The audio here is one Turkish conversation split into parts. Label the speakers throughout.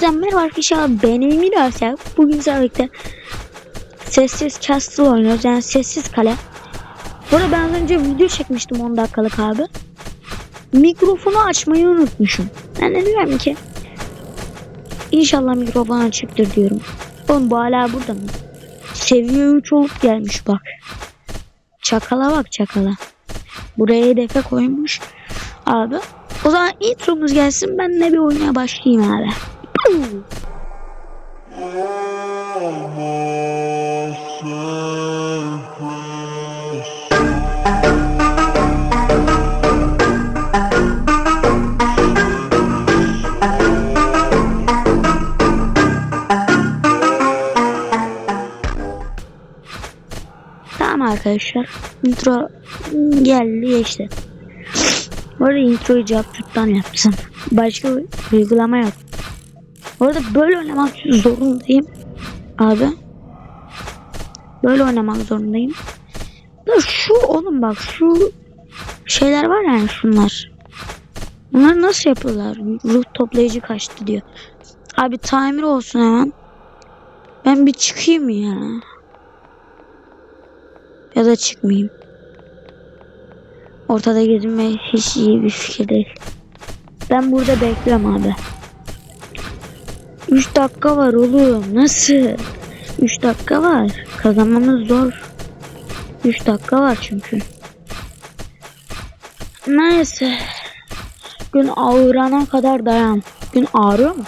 Speaker 1: Herkese merhaba arkadaşlar ben Emir Asya. Bugün sizlerle Sessiz Castle oynuyoruz yani sessiz kale. Bu arada ben önce video çekmiştim 10 dakikalık abi. Mikrofonu açmayı unutmuşum. Ben de diyorum ki İnşallah mikrofon açıktır diyorum. Oğlum bu hala burada mı? Seviye 3 olup gelmiş bak. Çakala bak çakala. Buraya hedefe koymuş. Abi o zaman intromuz gelsin ben de bir oyuna başlayayım abi. Tamam arkadaşlar. Intro geldi geçti. Bu arada introyu Capcut'tan yaptım. Başka bir uygulama yok. Bu arada böyle oynamak zorundayım. Abi. Böyle oynamak zorundayım. Da şu oğlum bak şu şeyler var yani şunlar. Bunlar nasıl yapıyorlar? Ruh toplayıcı kaçtı diyor. Abi timer olsun hemen. Ben bir çıkayım ya. Ya da çıkmayayım. Ortada gezinmek hiç iyi bir fikir değil. Ben burada bekliyorum abi. 3 dakika var oğlum. Nasıl? 3 dakika var. Kazanmamız zor. 3 dakika var çünkü. Neyse. Gün ağırana kadar dayan. Gün ağrıyor mu?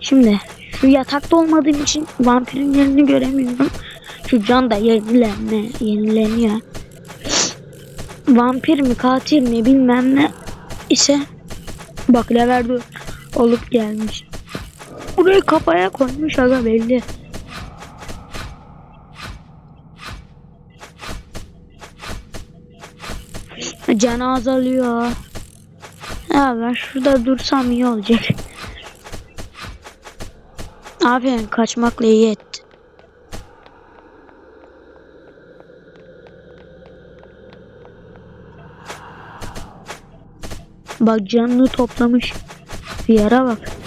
Speaker 1: Şimdi şu yatakta olmadığım için vampirin yerini göremiyorum. Şu can da yenilenme, yenileniyor. Vampir mi katil mi bilmem ne ise bak level dört olup gelmiş. Burayı kafaya koymuş aga belli. Canı azalıyor. Ya ben şurada dursam iyi olacak. Aferin kaçmakla iyi etti. Bak canını toplamış. Bir yere bak.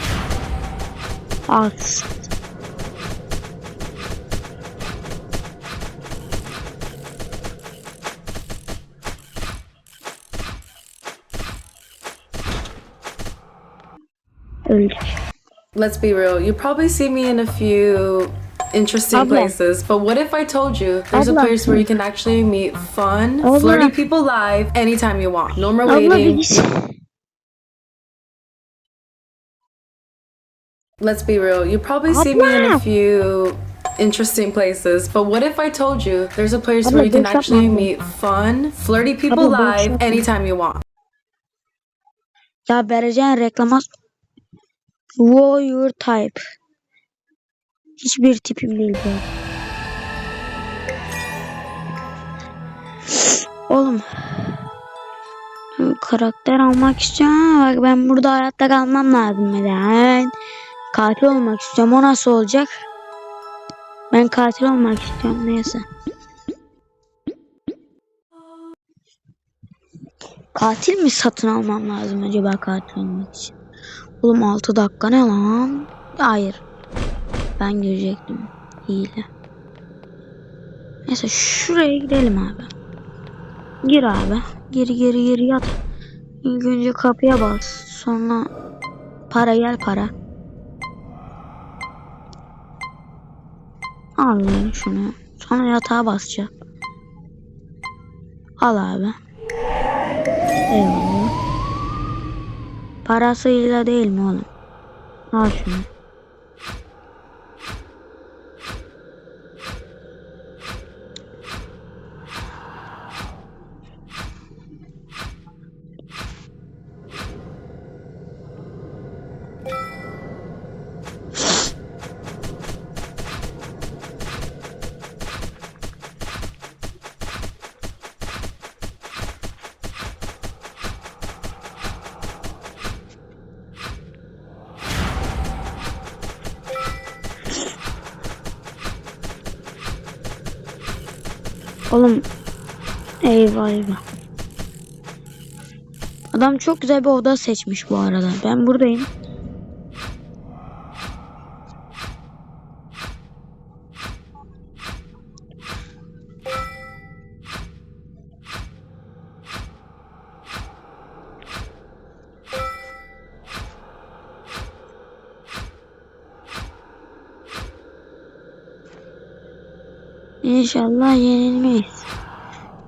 Speaker 1: Öldük.
Speaker 2: Let's be real. You probably see me in a few interesting
Speaker 1: Abla.
Speaker 2: places, but what if I told you there's a place where you can actually meet fun,
Speaker 1: Abla.
Speaker 2: flirty people live anytime you want? No more waiting. Let's be real. You probably see me in a few interesting places, but what if I told you there's a place where you can actually meet fun, flirty people live anytime you want?
Speaker 1: Ya vereceğin reklama Wow your type. Hiçbir tipim değil bu. Oğlum. Karakter almak istiyorum. Bak ben burada hayatta kalmam lazım. Ben katil olmak istiyorum. O nasıl olacak? Ben katil olmak istiyorum. Neyse. Katil mi satın almam lazım acaba katil olmak için? Oğlum 6 dakika ne lan? Hayır. Ben görecektim. Hile. Neyse şuraya gidelim abi. Gir abi. Gir gir gir yat. İlk önce kapıya bas. Sonra para gel para. Lan şunu. Sonra yatağa basacak. Al abi. Eyvallah. Parasıyla değil mi oğlum? Al şunu. Oğlum eyvah eyvah. Adam çok güzel bir oda seçmiş bu arada. Ben buradayım. İnşallah yenilmeyiz.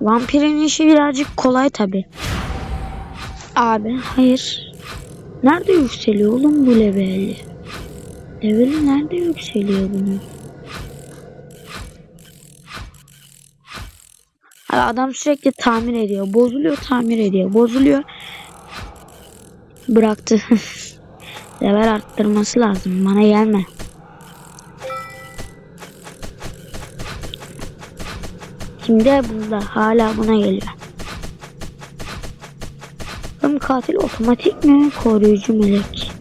Speaker 1: Vampirin işi birazcık kolay tabi. Abi hayır. Nerede yükseliyor oğlum bu leveli? Leveli nerede yükseliyor bunun? Abi adam sürekli tamir ediyor. Bozuluyor tamir ediyor. Bozuluyor. Bıraktı. Level arttırması lazım. Bana gelme. Şimdi bunda hala buna geliyor. Bakalım katil otomatik mi? Koruyucu melek.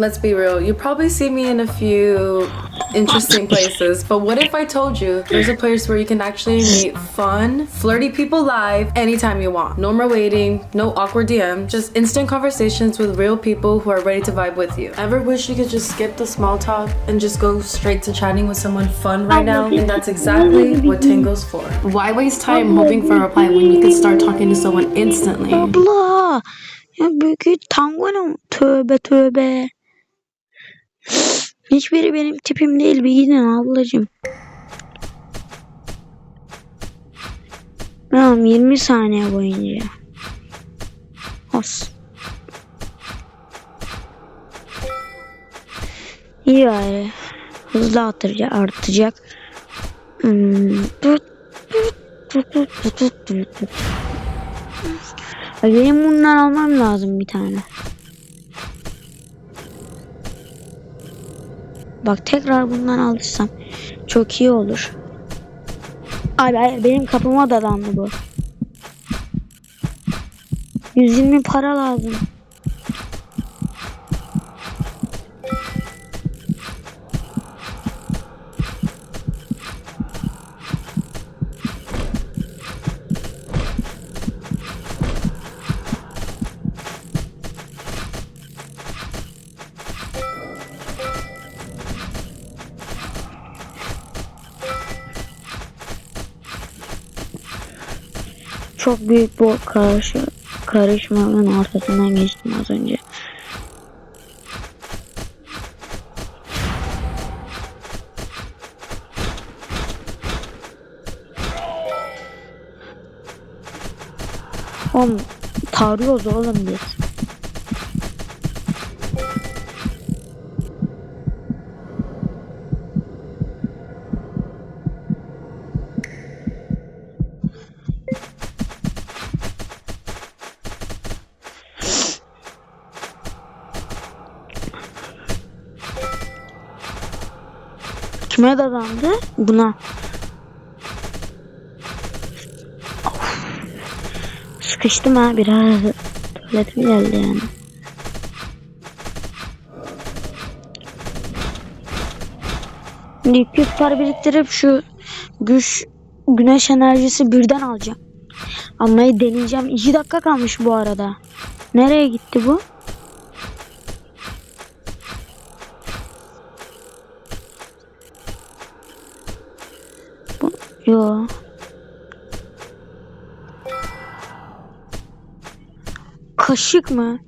Speaker 2: Let's be real, you probably see me in a few interesting places, but what if I told you there's a place where you can actually meet fun, flirty people live anytime you want? No more waiting, no awkward DM, just instant conversations with real people who are ready to vibe with you. Ever wish you could just skip the small talk and just go straight to chatting with someone fun right now? And that's exactly what Tango's for. Why waste time hoping for a reply when you can start talking to someone instantly?
Speaker 1: Abla. Ya büyük tango ne? Tövbe tövbe. Hiçbiri benim tipim değil. Bir gidin ablacığım. Tamam 20 saniye boyunca. Os. İyi bari. Hızlı artıracak. artacak. Hmm. Benim bundan almam lazım bir tane. Bak tekrar bundan alırsam çok iyi olur. Abi hayır benim kapıma dadandı bu. 120 para lazım. Çok büyük bu karış karışmanın ortasından geçtim az önce. Oğlum tarıyoruz oğlum biz. Kime dadandı? Buna. Of. Sıkıştım ha biraz. Tuvaletim geldi yani. 200 para biriktirip şu güç güneş enerjisi birden alacağım. Almayı deneyeceğim. 2 dakika kalmış bu arada. Nereye gitti bu? Yo. Kaşık mı?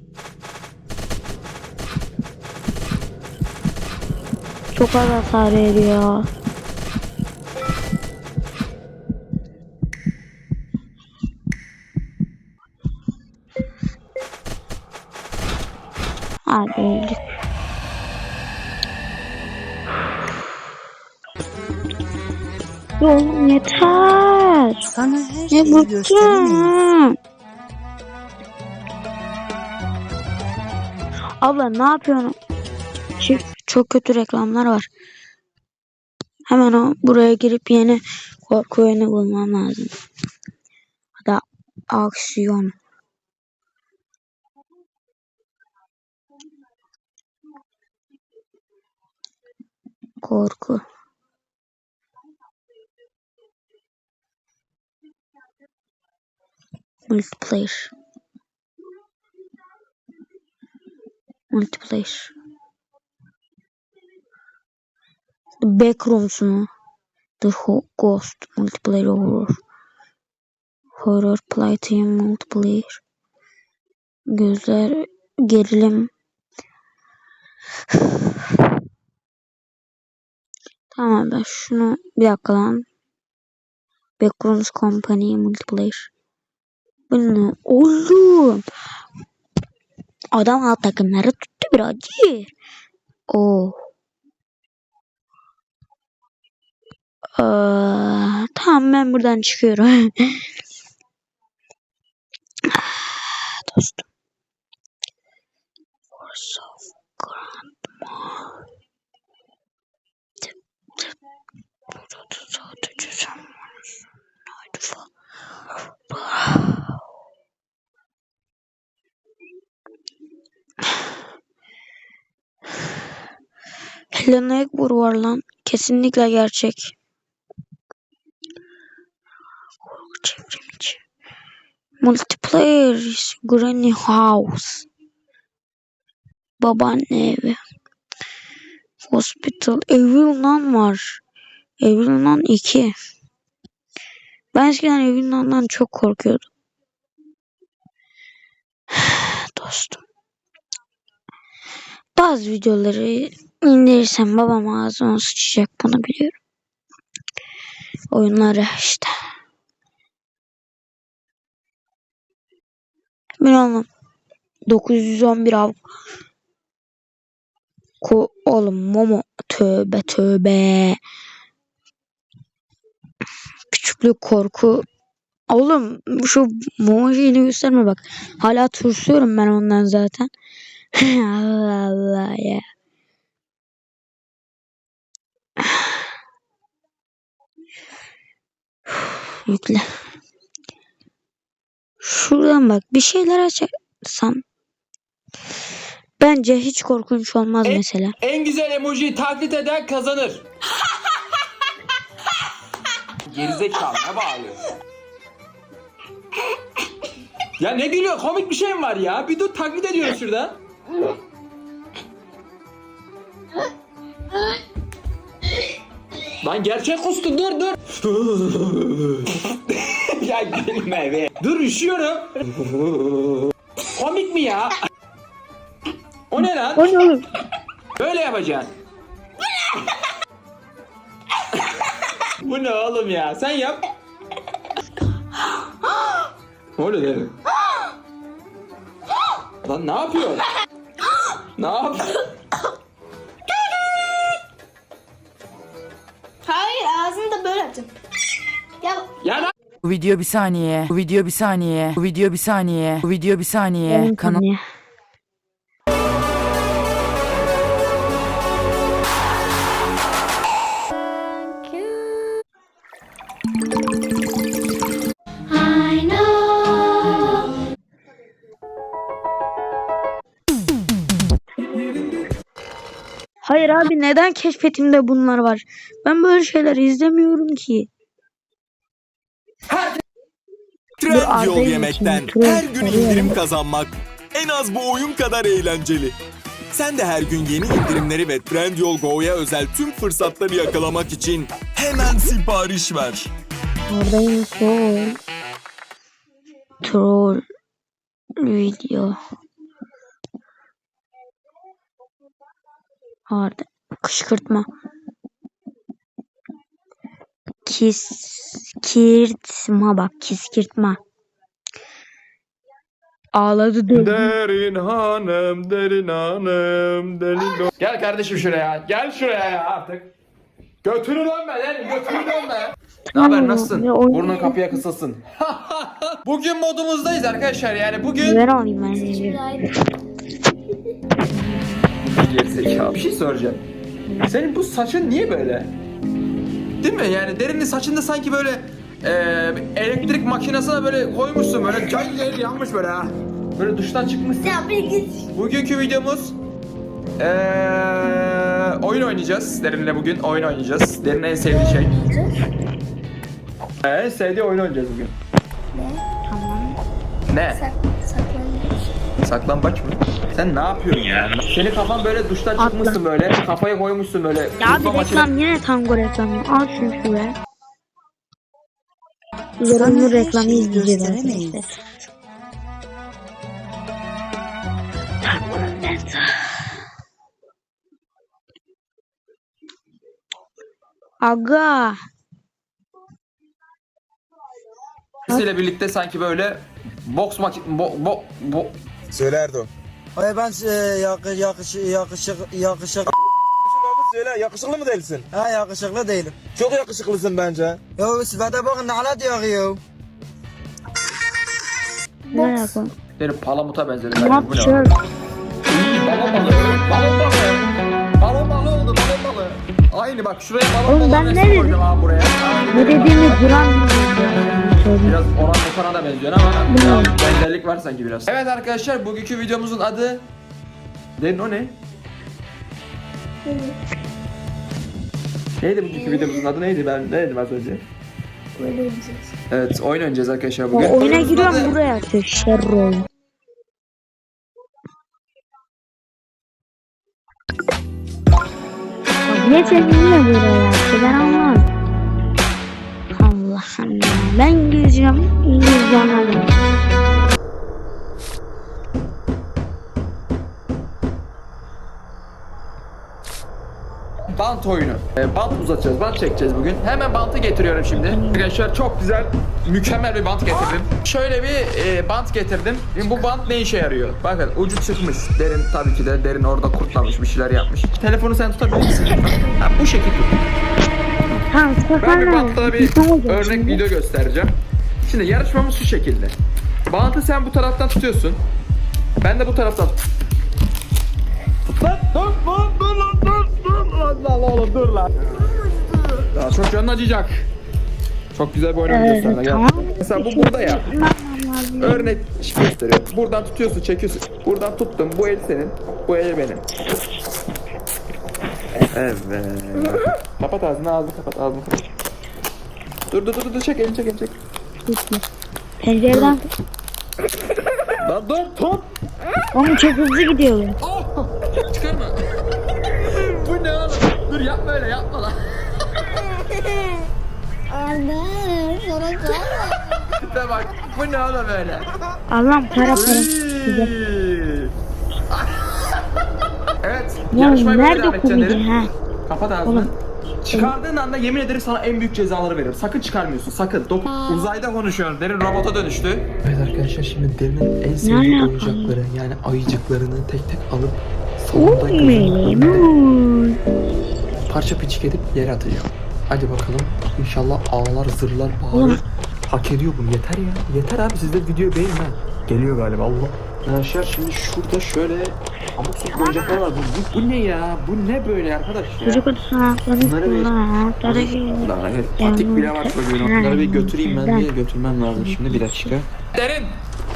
Speaker 1: Çok az hasar veriyor.
Speaker 3: Göstereyim.
Speaker 1: bıktım. Abla ne yapıyorsun? Şu, çok kötü reklamlar var. Hemen o buraya girip yeni korku oyunu bulmam lazım. Da aksiyon. Korku. Multiplayer. Multiplayer. The Backrooms mu? The Ho- Ghost Multiplayer Horror. Horror Playtime Multiplayer. Gözler gerilim. Tamam ben şunu bir dakika lan. Backrooms Company Multiplayer. Bu ne oğlum? Adam alt takımları tuttu birazcık. Oo. Ee, tamam ben buradan çıkıyorum. Dostum. Force Helen Ekbur var lan. Kesinlikle gerçek. Çevrimiçi. Multiplayer. Granny House. Babaanne evi. Hospital. Evil Nun var. Evil Nun 2. Ben eskiden Evil Nun'dan çok korkuyordum. Dostum. Bazı videoları indirirsem babam ağzıma sıçacak bunu biliyorum. Oyunları işte. Ben oğlum 911 av Ko oğlum Momo tövbe tövbe. Küçüklük korku. Oğlum şu Momo şeyini gösterme bak. Hala tırsıyorum ben ondan zaten. Allah Allah ya. Yükle. Şuradan bak bir şeyler açarsam. Bence hiç korkunç olmaz
Speaker 3: E-
Speaker 1: mesela.
Speaker 3: En güzel emojiyi taklit eden kazanır. Gerizekalı ne bağırıyor? Ya ne gülüyor? Komik bir şey mi var ya? Bir dur taklit ediyoruz şurada. Lan gerçek kustun dur dur. ya gülme be. Dur üşüyorum. Komik mi ya? O ne lan?
Speaker 1: O ne oğlum?
Speaker 3: Böyle yapacaksın. Bu ne oğlum ya? Sen yap. Ne oluyor dedim. Lan ne yapıyorsun? ne yapıyorsun?
Speaker 4: Bu video bir saniye. Bu video bir saniye. Bu video bir saniye. Bu video bir saniye. Kanal
Speaker 1: konuya.
Speaker 5: I know.
Speaker 1: Hayır abi neden keşfetimde bunlar var? Ben böyle şeyler izlemiyorum ki.
Speaker 6: Trendyol
Speaker 1: Arda'yı
Speaker 6: yemekten her gün indirim kazanmak en az bu oyun kadar eğlenceli. Sen de her gün yeni indirimleri ve Trendyol Go'ya özel tüm fırsatları yakalamak için hemen sipariş ver.
Speaker 1: Oradayım troll. Troll video. Orada kışkırtma. Kiskirtma bak kiskirtma. Ağladı dövdü.
Speaker 3: Derin hanım, derin hanım, derin Gel kardeşim şuraya. Gel şuraya ya artık. Götünü dönme lan, götünü dönme. Ne haber nasılsın?
Speaker 1: Oyun-
Speaker 3: Burnun kapıya kısılsın. bugün modumuzdayız arkadaşlar yani bugün...
Speaker 1: Ver alayım ben.
Speaker 3: Gerizekalı. Bir şey soracağım. Senin bu saçın niye böyle? Değil mi? Yani derinin saçında sanki böyle bir elektrik makinesine böyle koymuşsun böyle can yer yanmış böyle ha. Böyle duştan çıkmışsın.
Speaker 5: Ya bir git.
Speaker 3: Bugünkü videomuz eee, oyun oynayacağız. Derin'le bugün oyun oynayacağız. Derin'in en sevdiği şey. En sevdiği oyun oynayacağız bugün. Ne?
Speaker 5: Sak, saklanmış.
Speaker 3: Saklambaç mı? Sen ne yapıyorsun ya? Senin kafan böyle duştan çıkmışsın böyle. Kafaya koymuşsun böyle.
Speaker 1: Ya
Speaker 3: Futbol
Speaker 1: bir reklam yine tango reklamı. Al şunu şuraya. Zorunlu reklamı izleyeceğiz arkadaşlar. Aga.
Speaker 3: ile birlikte sanki böyle boks maki... Bo, bo, bo,
Speaker 7: Söyle Erdoğan.
Speaker 8: Hayır ben e, yakış, yakış, yakışık, yakışık,
Speaker 7: Söyle yakışıklı mı değilsin?
Speaker 8: ha yakışıklı değilim.
Speaker 7: Çok yakışıklısın bence.
Speaker 8: Ya sıfata bakın ne diyor ya.
Speaker 1: Ne yapalım?
Speaker 3: derin palamuta benzedi.
Speaker 1: Ne
Speaker 3: ne lan? Balon balığı. Balon balığı. Balon balığı oldu balon balığı. Aynı bak şuraya balon
Speaker 1: Oğlum
Speaker 3: balığı
Speaker 1: ben ne dedim?
Speaker 3: abi buraya. Balon
Speaker 1: dediğimi duran bilmiyorum.
Speaker 3: Biraz oran okana da benziyor ama ya, benzerlik var sanki biraz. Evet arkadaşlar bugünkü videomuzun adı Derin o ne? Neydi bugünkü videomuzun adı neydi ben ne dedim az önce? Evet oyun oynayacağız arkadaşlar bugün.
Speaker 1: Ya oyuna giriyorum
Speaker 3: adı-
Speaker 1: buraya. Bak Ne çekimle böyle yaptı ben anlamadım. Ben gireceğim. İngilizce anladım.
Speaker 3: Bant oyunu. Ee, bant uzatacağız, bant çekeceğiz bugün. Hemen bantı getiriyorum şimdi. Arkadaşlar çok güzel, mükemmel bir bant getirdim. Şöyle bir e, bant getirdim. Şimdi bu bant ne işe yarıyor? Bakın ucu çıkmış. Derin tabii ki de derin orada kurtlamış, bir şeyler yapmış. Telefonu sen tutabilir misin? Ha, bu şekilde.
Speaker 1: Tamam
Speaker 3: Ben bir bantla bir
Speaker 1: olacak
Speaker 3: örnek video göstereceğim. Şimdi yarışmamız şu şekilde. Bantı sen bu taraftan tutuyorsun. Ben de bu taraftan Lan dur dur dur lan dur dur Allah Allah oğlum dur lan. Ya çok canın acıyacak. Çok güzel bir oyun
Speaker 1: Evet,
Speaker 3: gösterdi. Gel.
Speaker 1: tamam.
Speaker 3: Mesela bu burada ya. Örnek gösteriyor. Buradan tutuyorsun, çekiyorsun. Buradan tuttum. Bu el senin. Bu el benim. Evet. kapat ağzını, ağzını kapat, ağzını kapat. Dur dur dur dur çek elini çek elini çek.
Speaker 1: Pencereden
Speaker 3: Lan dur top.
Speaker 1: Oğlum çok hızlı gidiyor. bu.
Speaker 3: Oh! Çıkarma. bu ne oğlum? Dur yapma öyle yapma lan.
Speaker 5: Anne sana kalma.
Speaker 3: Bak. Bu ne oğlum öyle?
Speaker 1: Allah'ım para para. Ya
Speaker 3: yarışmaya böyle devam
Speaker 1: nerede
Speaker 3: edeceksin
Speaker 1: komedi
Speaker 3: dedim.
Speaker 1: ha?
Speaker 3: Kapat ağzını.
Speaker 1: Oğlum.
Speaker 3: Çıkardığın anda yemin ederim sana en büyük cezaları veririm. Sakın çıkarmıyorsun sakın. Dok uzayda konuşuyorum. Derin robota dönüştü.
Speaker 9: Evet arkadaşlar şimdi Derin'in en sevdiği
Speaker 1: alaka?
Speaker 9: oyuncakları yani ayıcıklarını tek tek alıp salonda gözünün önünde parça pinçik edip yere atacağım. Hadi bakalım inşallah ağlar zırlar bağırır. Hak ediyor bunu yeter ya. Yeter abi siz de videoyu beğenin ha. Geliyor galiba Allah. Arkadaşlar şimdi şurada şöyle amuk sabuk oyuncaklar var. Bu, bu, bu ne ya? Bu ne böyle arkadaş ya?
Speaker 1: Çocuk odasına.
Speaker 9: Bunları bir- Lan evet patik bile var çocuğun. Onları bir götüreyim ben diye götürmem lazım şimdi bir dakika.
Speaker 3: Derin.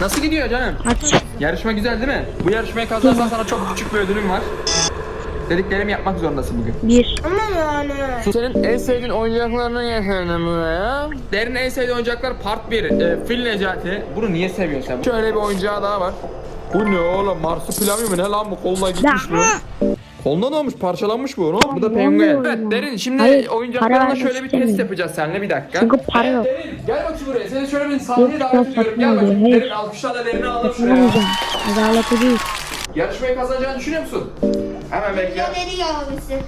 Speaker 3: Nasıl gidiyor canım?
Speaker 1: Aç.
Speaker 3: Yarışma güzel değil mi? Bu yarışmayı kazanırsan sana çok küçük bir ödülüm var. Dediklerimi yapmak zorundasın bugün.
Speaker 1: Bir.
Speaker 5: Ama yani.
Speaker 3: Senin en sevdiğin oyuncaklarını getirdin buraya. Derin en sevdiği oyuncaklar part 1. E, Fil Necati. Bunu niye seviyorsun sen? Şöyle bir oyuncağı daha var. Bu ne oğlum? Marsupilami mi ne lan bu? Koluna gitmiş bu. Kolundan olmuş, parçalanmış bu oğlum. Bu da penguen. Evet? Derin şimdi
Speaker 1: Hayır, para
Speaker 3: oyuncaklarına
Speaker 1: vermek
Speaker 3: şöyle bir test
Speaker 1: istemiyorum.
Speaker 3: yapacağız seninle bir dakika.
Speaker 1: Çünkü para yok.
Speaker 3: Evet, Derin gel bakayım buraya. Seni şöyle bir sahneye
Speaker 1: Yok,
Speaker 3: davet
Speaker 1: yok,
Speaker 3: ediyorum. Gel bakayım.
Speaker 1: hayır.
Speaker 3: Derin alkışlarla Derin'i aldım şuraya.
Speaker 1: Yapamayacağım. Adaleti değil.
Speaker 3: Yarışmayı kazanacağını düşünüyor musun? Hemen bekle.
Speaker 5: Deri abisi.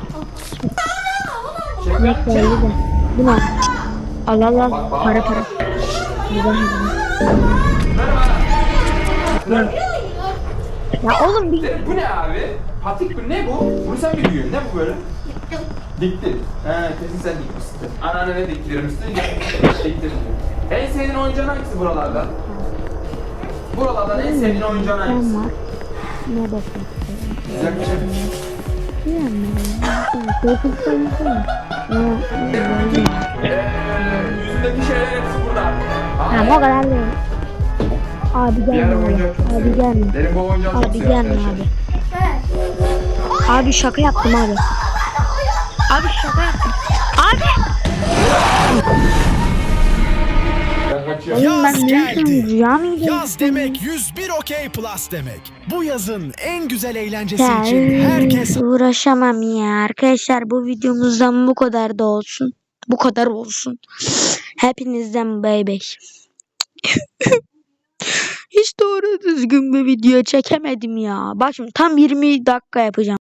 Speaker 3: Çek lan,
Speaker 1: Bekle öyle de. Bu ne? Al al al. Para para. Güzel. Ya oğlum bir
Speaker 3: Derin bu ne abi? Patik bu ne bu? Bunu sen mi diyorsun? Ne bu böyle? Diktin. He kesin sen dikmişsin. Anneannene diktirmişsin. Diktin. En sevdiğin oyuncağın hangisi buralardan? Buralardan en sevdiğin oyuncağın hangisi?
Speaker 1: Ne bakın.
Speaker 3: Güzel bir şey.
Speaker 1: Korkunç sayısı mı?
Speaker 3: Eee, yüzündeki şeyler hepsi burada.
Speaker 1: Tamam o kadar değil. Abi gelme abi. gelme.
Speaker 3: Derin bu oyuncağı çok
Speaker 1: Abi gelme abi. Abi şaka yaptım abi. Abi şaka yaptım. Abi. Oğlum ben
Speaker 10: Yaz geldi.
Speaker 1: yapayım? Rüya mıydı?
Speaker 10: Yaz demek 101 OK Plus demek. Bu yazın en güzel eğlencesi için
Speaker 1: Ya,
Speaker 10: herkes
Speaker 1: uğraşamam ya. Arkadaşlar bu videomuzdan bu kadar da olsun. Bu kadar olsun. Hepinizden bay bay. Hiç doğru düzgün bir video çekemedim ya. Bak şimdi tam 20 dakika yapacağım.